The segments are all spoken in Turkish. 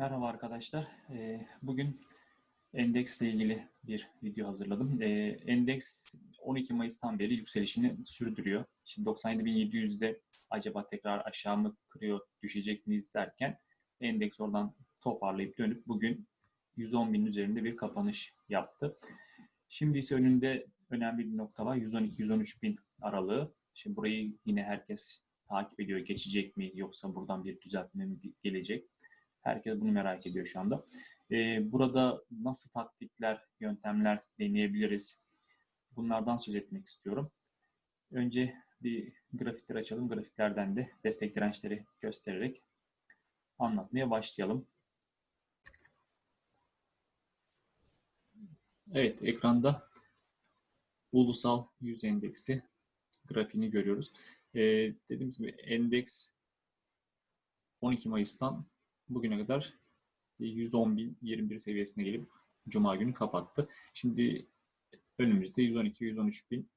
Merhaba arkadaşlar. Ee, Bugün endeksle ilgili bir video hazırladım. Ee, Endeks 12 Mayıs'tan beri yükselişini sürdürüyor. Şimdi 97.700'de acaba tekrar aşağı mı kırıyor, düşecek miyiz derken endeks oradan toparlayıp dönüp bugün 110.000 üzerinde bir kapanış yaptı. Şimdi ise önünde önemli bir nokta var. 112-113.000 aralığı. Şimdi burayı yine herkes takip ediyor. Geçecek mi yoksa buradan bir düzeltme mi gelecek? Herkes bunu merak ediyor şu anda. Ee, burada nasıl taktikler, yöntemler deneyebiliriz? Bunlardan söz etmek istiyorum. Önce bir grafikler açalım. Grafiklerden de destek dirençleri göstererek anlatmaya başlayalım. Evet, ekranda ulusal yüz endeksi grafiğini görüyoruz. Ee, dediğim gibi endeks 12 Mayıs'tan bugüne kadar 110.021 seviyesine gelip Cuma günü kapattı. Şimdi önümüzde 112-113 bin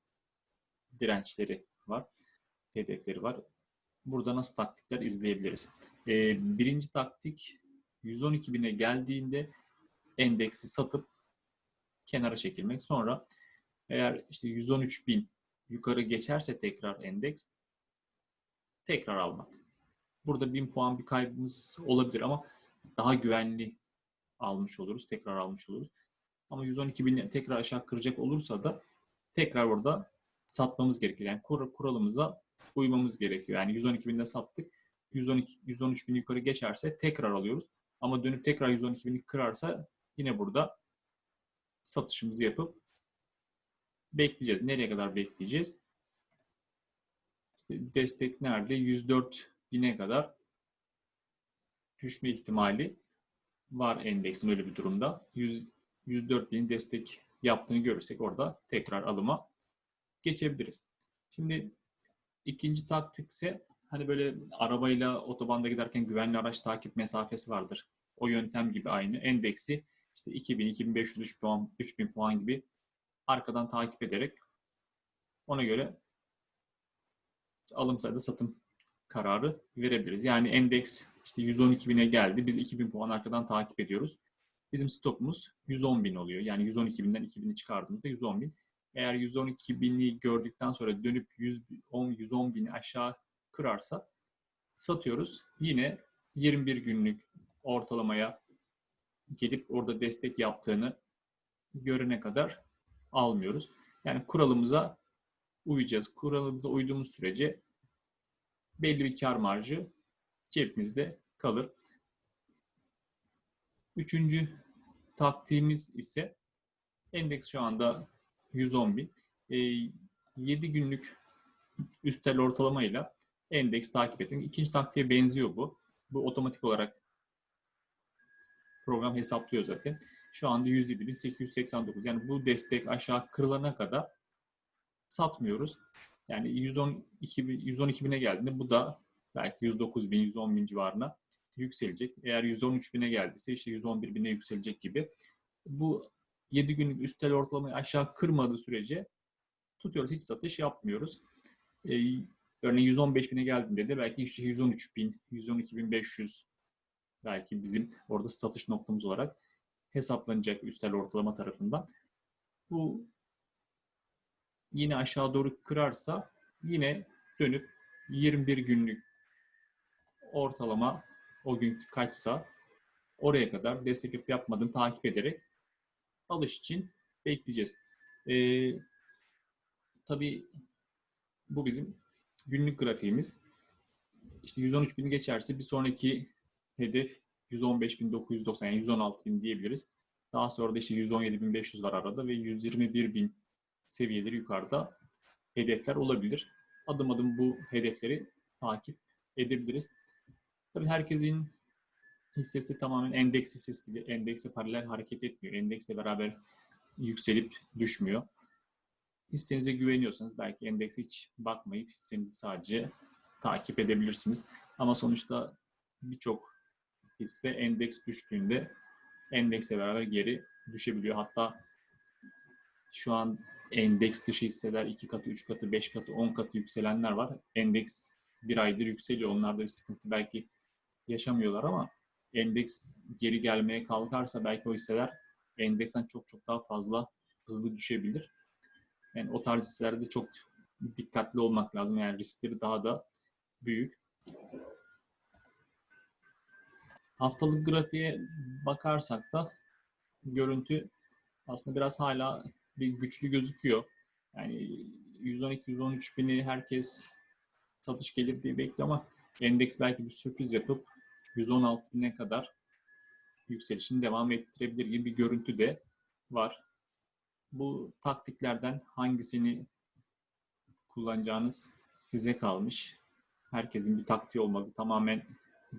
dirençleri var, hedefleri var. Burada nasıl taktikler izleyebiliriz? Ee, birinci taktik 112 bine geldiğinde endeksi satıp kenara çekilmek. Sonra eğer işte 113 bin yukarı geçerse tekrar endeks tekrar almak. Burada 1000 puan bir kaybımız olabilir ama daha güvenli almış oluruz, tekrar almış oluruz. Ama 112 bin tekrar aşağı kıracak olursa da tekrar orada satmamız gerekiyor. Yani kur, kuralımıza uymamız gerekiyor. Yani 112 binde sattık. 112, 113 bin yukarı geçerse tekrar alıyoruz. Ama dönüp tekrar 112 bini kırarsa yine burada satışımızı yapıp bekleyeceğiz. Nereye kadar bekleyeceğiz? Destek nerede? 104 bine kadar düşme ihtimali var endeksin öyle bir durumda. 100, 104 bin destek yaptığını görürsek orada tekrar alıma geçebiliriz. Şimdi ikinci taktik ise hani böyle arabayla otobanda giderken güvenli araç takip mesafesi vardır. O yöntem gibi aynı. Endeksi işte 2000, 2500, 3000 puan, 3000 puan gibi arkadan takip ederek ona göre alım sayıda satım kararı verebiliriz. Yani endeks işte 112 bine geldi. Biz 2000 puan arkadan takip ediyoruz. Bizim stopumuz 110 bin oluyor. Yani 112 binden 2000'i çıkardığımızda 110 bin. Eğer 112 bini gördükten sonra dönüp 110, 110 bini aşağı kırarsa satıyoruz. Yine 21 günlük ortalamaya gelip orada destek yaptığını görene kadar almıyoruz. Yani kuralımıza uyacağız. Kuralımıza uyduğumuz sürece belli bir kar marjı cebimizde kalır. Üçüncü taktiğimiz ise endeks şu anda 110 bin. E, 7 günlük üstel ortalamayla endeks takip etmek. İkinci taktiğe benziyor bu. Bu otomatik olarak program hesaplıyor zaten. Şu anda 107.889. Yani bu destek aşağı kırılana kadar satmıyoruz. Yani 112, 112 bine geldiğinde bu da belki 109 bin, 110 bin civarına yükselecek. Eğer 113 bine geldiyse işte 111 bine yükselecek gibi. Bu 7 günlük üstel ortalamayı aşağı kırmadığı sürece tutuyoruz. Hiç satış yapmıyoruz. Ee, örneğin 115 bine geldiğinde de belki işte 113 bin, 112 bin 500 belki bizim orada satış noktamız olarak hesaplanacak üstel ortalama tarafından. Bu yine aşağı doğru kırarsa yine dönüp 21 günlük ortalama o gün kaçsa oraya kadar destek yapıp yapmadığını takip ederek alış için bekleyeceğiz. Ee, tabii bu bizim günlük grafiğimiz. İşte 113 bin geçerse bir sonraki hedef 115.990 yani 116.000 diyebiliriz. Daha sonra da işte 117.500 var arada ve 121.000 seviyeleri yukarıda hedefler olabilir. Adım adım bu hedefleri takip edebiliriz. Tabii herkesin hissesi tamamen endeks hissesi değil. Endekse paralel hareket etmiyor. Endeksle beraber yükselip düşmüyor. Hissenize güveniyorsanız belki endekse hiç bakmayıp hissenizi sadece takip edebilirsiniz. Ama sonuçta birçok hisse endeks düştüğünde endekse beraber geri düşebiliyor. Hatta şu an endeks dışı hisseler 2 katı, 3 katı, 5 katı, 10 katı yükselenler var. Endeks bir aydır yükseliyor. Onlarda bir sıkıntı belki yaşamıyorlar ama endeks geri gelmeye kalkarsa belki o hisseler endeksten çok çok daha fazla hızlı düşebilir. Yani o tarz hisselerde çok dikkatli olmak lazım. Yani riskleri daha da büyük. Haftalık grafiğe bakarsak da görüntü aslında biraz hala bir güçlü gözüküyor. Yani 112-113 bini herkes satış gelir diye bekliyor ama endeks belki bir sürpriz yapıp 116 bine kadar yükselişini devam ettirebilir gibi bir görüntü de var. Bu taktiklerden hangisini kullanacağınız size kalmış. Herkesin bir taktiği olmalı. Tamamen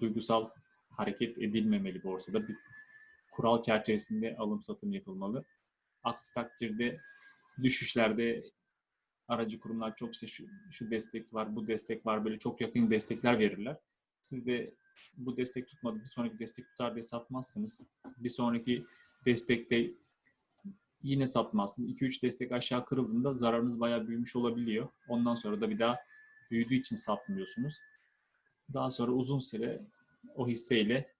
duygusal hareket edilmemeli borsada. Bir kural çerçevesinde alım satım yapılmalı. Aksi takdirde düşüşlerde aracı kurumlar çok işte şu, şu destek var, bu destek var böyle çok yakın destekler verirler. Siz de bu destek tutmadı, bir sonraki destek tutar diye satmazsınız. Bir sonraki destekte yine satmazsınız. 2-3 destek aşağı kırıldığında zararınız bayağı büyümüş olabiliyor. Ondan sonra da bir daha büyüdüğü için satmıyorsunuz. Daha sonra uzun süre o hisseyle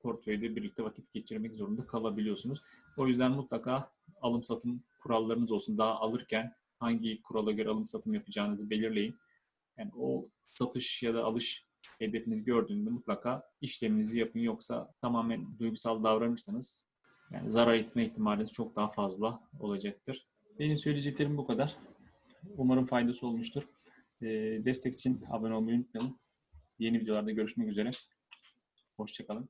portföyde birlikte vakit geçirmek zorunda kalabiliyorsunuz. O yüzden mutlaka alım satım kurallarınız olsun. Daha alırken hangi kurala göre alım satım yapacağınızı belirleyin. Yani o satış ya da alış hedefinizi gördüğünde mutlaka işleminizi yapın. Yoksa tamamen duygusal davranırsanız yani zarar etme ihtimaliniz çok daha fazla olacaktır. Benim söyleyeceklerim bu kadar. Umarım faydası olmuştur. Ee, destek için abone olmayı unutmayalım. Yeni videolarda görüşmek üzere. Hoşçakalın.